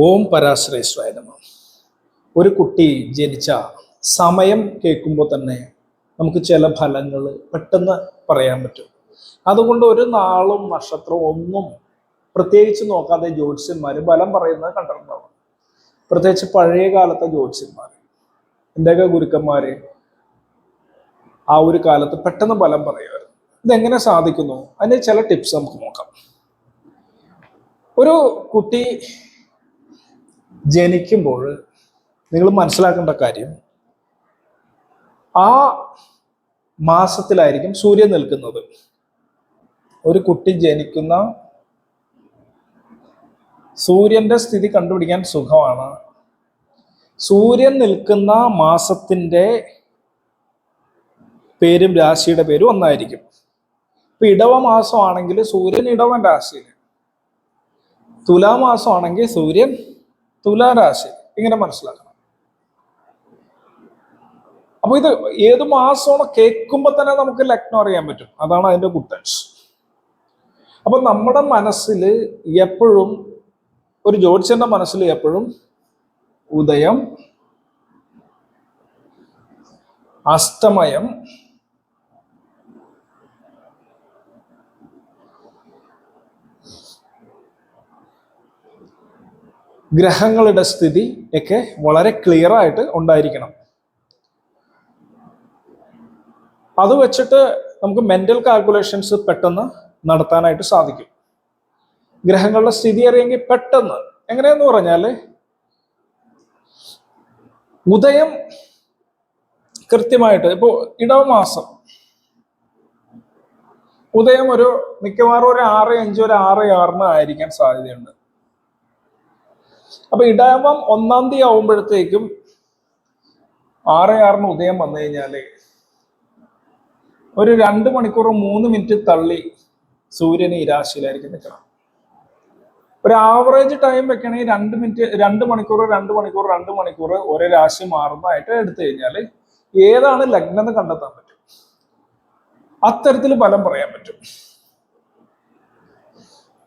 ഓം പരാശ്രയസ്വായ നമ. ഒരു കുട്ടി ജനിച്ച സമയം കേൾക്കുമ്പോൾ തന്നെ നമുക്ക് ചില ഫലങ്ങൾ പെട്ടെന്ന് പറയാൻ പറ്റും. അതുകൊണ്ട് ഒരു നാളും നക്ഷത്രവും ഒന്നും പ്രത്യേകിച്ച് നോക്കാതെ ജ്യോത്സ്യന്മാർ ഫലം പറയുന്നത് കണ്ടിട്ടുണ്ടാവും. പ്രത്യേകിച്ച് പഴയ കാലത്തെ ജ്യോത്സ്യന്മാർ എന്റെയൊക്കെ ഗുരുക്കന്മാർ ആ ഒരു കാലത്ത് പെട്ടെന്ന് ഫലം പറയുമായിരുന്നു ഇതെങ്ങനെ സാധിക്കുന്നു? അതിന് ചില ടിപ്സ് നമുക്ക് നോക്കാം. ഒരു കുട്ടി ജനിക്കുമ്പോൾ നിങ്ങൾ മനസ്സിലാക്കേണ്ട കാര്യം ആ മാസത്തിലായിരിക്കും സൂര്യൻ നിൽക്കുന്നത്. ഒരു കുട്ടി ജനിക്കുന്ന സൂര്യന്റെ സ്ഥിതി കണ്ടുപിടിക്കാൻ സുഖമാണ്. സൂര്യൻ നിൽക്കുന്ന മാസത്തിന്റെ പേരും രാശിയുടെ പേരും ഒന്നായിരിക്കും. ഇപ്പൊ ഇടവ മാസമാണെങ്കിൽ സൂര്യൻ ഇടവൻ രാശിയിൽ തുലാമാസമാണെങ്കിൽ സൂര്യൻ തുലാരാശി. ഇങ്ങനെ മനസ്സിലാക്കണം. അപ്പൊ ഇത് ഏത് മാസമാണ് കേൾക്കുമ്പോൾ തന്നെ നമുക്ക് ലഗ്നം അറിയാൻ പറ്റും. അതാണ് അതിന്റെ ഗുട്ടൻസ് അപ്പൊ നമ്മുടെ മനസ്സിൽ എപ്പോഴും ഒരു ജ്യോതിഷന്റെ മനസ്സിൽ എപ്പോഴും ഉദയം അസ്തമയം ഗ്രഹങ്ങളുടെ സ്ഥിതി ഒക്കെ വളരെ ക്ലിയർ ആയിട്ട് ഉണ്ടായിരിക്കണം. അത് വെച്ചിട്ട് നമുക്ക് മെന്റൽ കാൽക്കുലേഷൻസ് പെട്ടെന്ന് നടത്താനായിട്ട് സാധിക്കും. ഗ്രഹങ്ങളുടെ സ്ഥിതി അറിയെങ്കിൽ പെട്ടെന്ന് എങ്ങനെയെന്ന് പറഞ്ഞാൽ ഉദയം കൃത്യമായിട്ട് ഇപ്പോ ഇടവമാസം. ഉദയം ഒരു മിക്കവാറും ഒരു ആറ് അഞ്ച് ഒരു ആറ് ആറിന് ആയിരിക്കാൻ സാധ്യതയുണ്ട്. അപ്പൊ ഇടവം ഒന്നാം തീയതി ആവുമ്പോഴത്തേക്കും ആറ് ആറിന് ഉദയം വന്നു കഴിഞ്ഞാൽ ഒരു രണ്ട് മണിക്കൂർ മൂന്ന് മിനിറ്റ് തള്ളി സൂര്യന് ഈ രാശിയിലായിരിക്കും നിൽക്കണം. ഒരു ആവറേജ് ടൈം വെക്കണമെങ്കിൽ രണ്ട് മിനിറ്റ് രണ്ട് മണിക്കൂർ രണ്ട് മണിക്കൂർ രണ്ട് മണിക്കൂർ ഒരു രാശി മാറുന്നതായിട്ട് എടുത്തു കഴിഞ്ഞാൽ ഏതാണ് ലഗ്നം എന്ന് കണ്ടെത്താൻ പറ്റും? അത്തരത്തിൽ ഫലം പറയാൻ പറ്റും.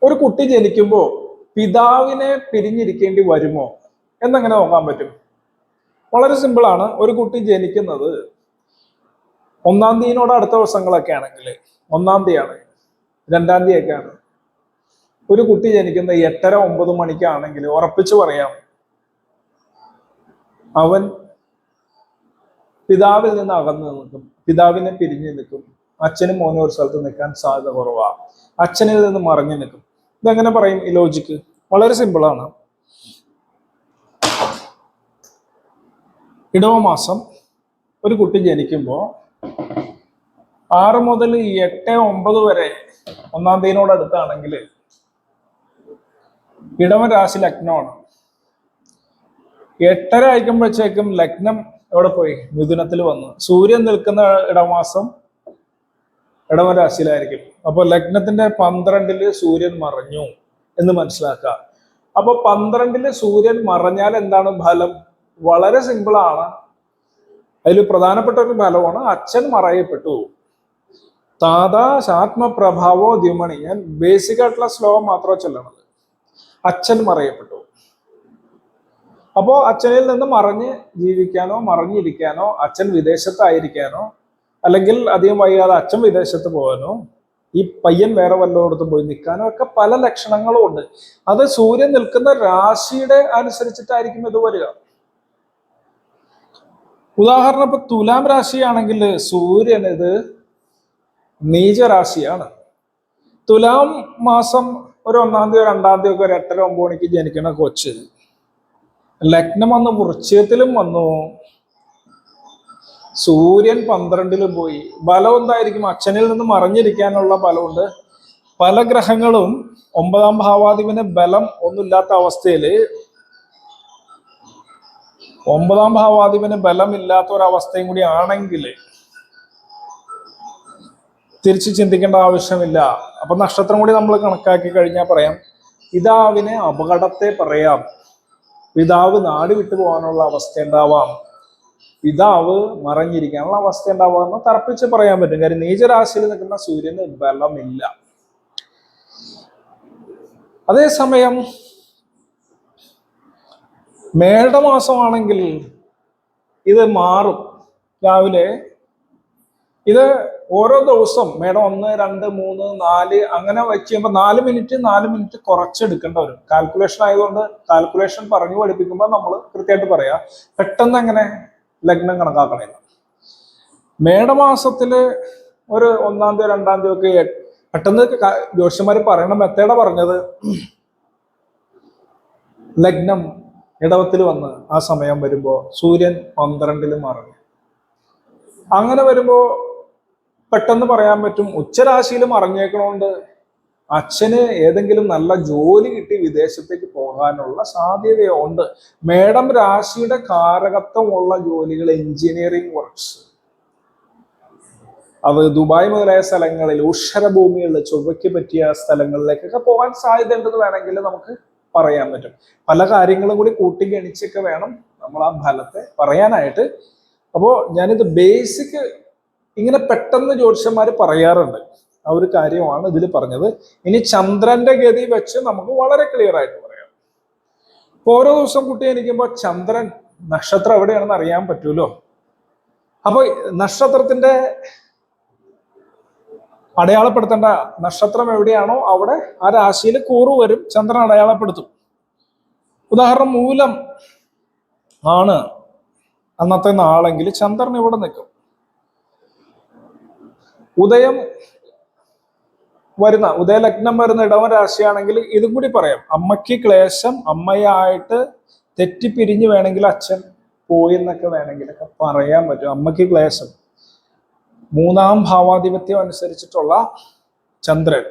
ഒരു കുട്ടി ജനിക്കുമ്പോൾ പിതാവിനെ പിരിഞ്ഞിരിക്കേണ്ടി വരുമോ? എന്നങ്ങനെ നോക്കാൻ പറ്റും. വളരെ സിമ്പിളാണ് ഒരു കുട്ടി ജനിക്കുന്നത് ഒന്നാം തീയതിനോട് അടുത്ത വർഷങ്ങളൊക്കെ ആണെങ്കിൽ ഒന്നാം തീയതിയാണ് രണ്ടാം തീയതിയൊക്കെയാണ്. ഒരു കുട്ടി ജനിക്കുന്ന എട്ടര ഒമ്പത് മണിക്കാണെങ്കിൽ ഉറപ്പിച്ചു പറയാം അവൻ പിതാവിൽ നിന്ന് അകന്നു നിൽക്കും പിതാവിനെ പിരിഞ്ഞു നിൽക്കും അച്ഛനും മോനും ഒരു സ്ഥലത്ത് നിൽക്കാൻ സാധ്യത കുറവാ അച്ഛനിൽ നിന്ന് മറിഞ്ഞു നിൽക്കും. ഇതെങ്ങനെ പറയും ഈ ലോജിക്ക് വളരെ സിമ്പിളാണ് ഇടവമാസം ഒരു കുട്ടി ജനിക്കുമ്പോൾ ആറ് മുതൽ എട്ട് ഒമ്പത് വരെ ഒന്നാം തീയതിനോട് അടുത്താണെങ്കിൽ ഇടവ രാശി ലഗ്നമാണ്. എട്ടര ആയിക്കുമ്പോഴത്തേക്കും ലഗ്നം എവിടെ പോയി? മിഥുനത്തിൽ വന്നു. സൂര്യൻ നിൽക്കുന്ന ഇടമാസം ഇടവൻ രാശിയിലായിരിക്കും. അപ്പൊ ലഗ്നത്തിന്റെ പന്ത്രണ്ടിൽ സൂര്യൻ മറഞ്ഞു എന്ന് മനസ്സിലാക്കുക. അപ്പൊ പന്ത്രണ്ടിൽ സൂര്യൻ മറഞ്ഞാൽ എന്താണ് ഫലം? വളരെ സിമ്പിൾ ആണ്. അതിൽ പ്രധാനപ്പെട്ട ഒരു ഫലമാണ് അച്ഛൻ മറയപ്പെട്ടു. താതാ ശാത്മപ്രഭാവോ ദ്യുമണി ഞാൻ ബേസിക് ആയിട്ടുള്ള ശ്ലോകം മാത്രമേ ചൊല്ലണത്. അച്ഛൻ മറയപ്പെട്ടു. അപ്പോ അച്ഛനിൽ നിന്ന് മറഞ്ഞ് ജീവിക്കാനോ മറഞ്ഞിരിക്കാനോ അച്ഛൻ വിദേശത്തായിരിക്കാനോ അല്ലെങ്കിൽ അധികം വൈകാതെ അച്ഛൻ വിദേശത്ത് പോകാനോ ഈ പയ്യൻ വേറെ വല്ലയിടത്തും പോയി നിൽക്കാനോ ഒക്കെ പല ലക്ഷണങ്ങളും ഉണ്ട്. അത് സൂര്യൻ നിൽക്കുന്ന രാശിയുടെ അനുസരിച്ചിട്ടായിരിക്കും ഇത് വരിക. ഉദാഹരണം ഇപ്പൊ തുലാം രാശിയാണെങ്കിൽ സൂര്യൻ ഇത് നീചരാശിയാണ്. തുലാം മാസം ഒരു ഒന്നാം തീയതി രണ്ടാം തീയതി ഒക്കെ ഒരു എട്ടര ഒമ്പത് മണിക്ക് ജനിക്കണ കൊച്ച് ലഗ്നം വന്ന് വൃശ്ചയത്തിലും വന്നു. സൂര്യൻ പന്ത്രണ്ടിലും പോയി. ബലം എന്തായിരിക്കും? അച്ഛനിൽ നിന്ന് മറിഞ്ഞിരിക്കാനുള്ള ബലമുണ്ട്. പല ഗ്രഹങ്ങളും ഒമ്പതാം ഭാവാധിപന് ബലം ഒന്നുമില്ലാത്ത അവസ്ഥയിൽ ഒമ്പതാം ഭാവാധിപന് ബലമില്ലാത്ത ഒരവസ്ഥയും കൂടി ആണെങ്കിൽ തിരിച്ച് ചിന്തിക്കേണ്ട ആവശ്യമില്ല. അപ്പൊ നക്ഷത്രം കൂടി നമ്മൾ കണക്കാക്കി കഴിഞ്ഞാൽ പറയാം പിതാവിനെ അപകടത്തെ പറയാം. പിതാവ് നാട് വിട്ടു പോകാനുള്ള അവസ്ഥ ഉണ്ടാവാം. പിതാവ് മറഞ്ഞിരിക്കാനുള്ള അവസ്ഥ ഉണ്ടാവാമെന്ന് തറപ്പിച്ച് പറയാൻ പറ്റും. കാര്യം നീചരാശിയിൽ നിൽക്കുന്ന സൂര്യന് ബലമില്ല. അതേസമയം മേടമാസമാണെങ്കിൽ ഇത് മാറും രാവിലെ. ഇത് ഓരോ ദിവസം മേഡം ഒന്ന് രണ്ട് മൂന്ന് നാല് അങ്ങനെ വെച്ച് കഴിയുമ്പോൾ നാല് മിനിറ്റ് നാല് മിനിറ്റ് കുറച്ചെടുക്കേണ്ട വരും. കാൽക്കുലേഷൻ ആയതുകൊണ്ട് കാൽക്കുലേഷൻ പറഞ്ഞു പഠിപ്പിക്കുമ്പോൾ നമ്മൾ കൃത്യമായിട്ട് പറയാം. പെട്ടെന്ന് എങ്ങനെ ലഗ്നം കണക്കാക്കണേ മേടമാസത്തിൽ ഒരു ഒന്നാം തീയതി രണ്ടാം തീയതി ഒക്കെ പെട്ടെന്ന് ജ്യോത്സ്യന്മാര് പറയണ മെത്തേഡ പറഞ്ഞത്. ലഗ്നം ഇടവത്തിൽ വന്ന് ആ സമയം വരുമ്പോ സൂര്യൻ പന്ത്രണ്ടിൽ മറഞ്ഞു അങ്ങനെ വരുമ്പോ പെട്ടെന്ന് പറയാൻ പറ്റും ഉച്ചരാശിയിൽ മറഞ്ഞേക്കണോണ്ട് അച്ഛന് ഏതെങ്കിലും നല്ല ജോലി കിട്ടി വിദേശത്തേക്ക് പോകാനുള്ള സാധ്യതയുണ്ട്. മേഡം രാശിയുടെ കാരകത്വമുള്ള ജോലികൾ എഞ്ചിനീയറിംഗ് വർക്ക്സ്. അത് ദുബായ് മുതലായ സ്ഥലങ്ങളിൽ ഉഷരഭൂമികളിൽ ചൊവ്വയ്ക്ക് പറ്റിയ സ്ഥലങ്ങളിലേക്കൊക്കെ പോകാൻ സാധ്യതയുണ്ടെന്ന് വേണമെങ്കിൽ നമുക്ക് പറയാൻ പറ്റും. പല കാര്യങ്ങളും കൂടി കൂട്ടിഗണിച്ചൊക്കെ വേണം നമ്മൾ ആ ഫലത്തെ പറയാനായിട്ട്. അപ്പോൾ ഞാനിത് ബേസിക് ഇങ്ങനെ പെട്ടെന്ന് ജ്യോതിഷന്മാർ പറയാറുണ്ട്. ആ ഒരു കാര്യമാണ് ഇതിൽ പറഞ്ഞത്. ഇനി ചന്ദ്രന്റെ ഗതി വെച്ച് നമുക്ക് വളരെ ക്ലിയർ ആയിട്ട് പറയാം. ഇപ്പൊ ഓരോ ദിവസം കുട്ടി എനിക്കുമ്പോ ചന്ദ്രൻ നക്ഷത്രം എവിടെയാണെന്ന് അറിയാൻ പറ്റൂലോ? അപ്പൊ നക്ഷത്രത്തിന്റെ അടയാളപ്പെടുത്തേണ്ട നക്ഷത്രം എവിടെയാണോ അവിടെ ആ രാശിയിൽ കൂറു വരും ചന്ദ്രൻ അടയാളപ്പെടുത്തും. ഉദാഹരണം മൂലം ആണ്. അന്നത്തെ നാളെങ്കിൽ ചന്ദ്രൻ ഇവിടെ നിൽക്കും. ഉദയം വരുന്ന ഉദയലഗ്നം വരുന്ന ഇടവൻ രാശിയാണെങ്കിൽ ഇതും കൂടി പറയാം. അമ്മയ്ക്ക് ക്ലേശം അമ്മയായിട്ട് തെറ്റിപ്പിരിഞ്ഞ് വേണമെങ്കിൽ അച്ഛൻ പോയി എന്നൊക്കെ വേണമെങ്കിലൊക്കെ പറയാൻ പറ്റും. അമ്മയ്ക്ക് ക്ലേശം. മൂന്നാം ഭാവാധിപത്യം അനുസരിച്ചിട്ടുള്ള ചന്ദ്രൻ.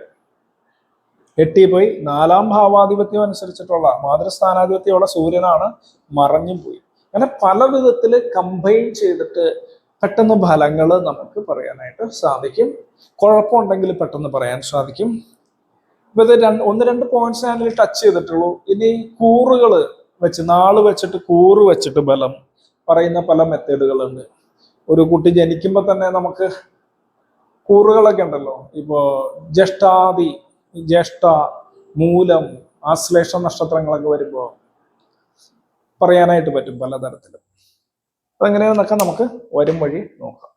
എട്ടി പോയി. നാലാം ഭാവാധിപത്യം അനുസരിച്ചിട്ടുള്ള മാതൃസ്ഥാനാധിപത്യമുള്ള സൂര്യനാണ് മറഞ്ഞും പോയി അങ്ങനെ പല വിധത്തിൽ കമ്പൈൻ ചെയ്തിട്ട് പെട്ടെന്ന് ഫലങ്ങൾ നമുക്ക് പറയാനായിട്ട് സാധിക്കും. കുഴപ്പമുണ്ടെങ്കിൽ പെട്ടെന്ന് പറയാൻ സാധിക്കും. ഇപ്പൊ ഇത് രണ്ട് ഒന്ന് രണ്ട് പോയിന്റ്സ് ഞാൻ ടച്ച് ചെയ്തിട്ടുള്ളൂ. ഇനി കൂറുകൾ വെച്ച് നാൾ വെച്ചിട്ട് കൂറ് വെച്ചിട്ട് ബലം പറയുന്ന പല മെത്തേഡുകളുണ്ട്. ഒരു കുട്ടി ജനിക്കുമ്പോൾ തന്നെ നമുക്ക് കൂറുകളൊക്കെ ഉണ്ടല്ലോ. ഇപ്പോ ജ്യേഷ്ഠാദി ജ്യേഷ്ഠ മൂലം ആശ്ലേഷ നക്ഷത്രങ്ങളൊക്കെ വരുമ്പോൾ പറയാനായിട്ട് പറ്റും പലതരത്തിലും. അതെങ്ങനെയാണെന്നൊക്കെ നമുക്ക് വരും വഴി നോക്കാം.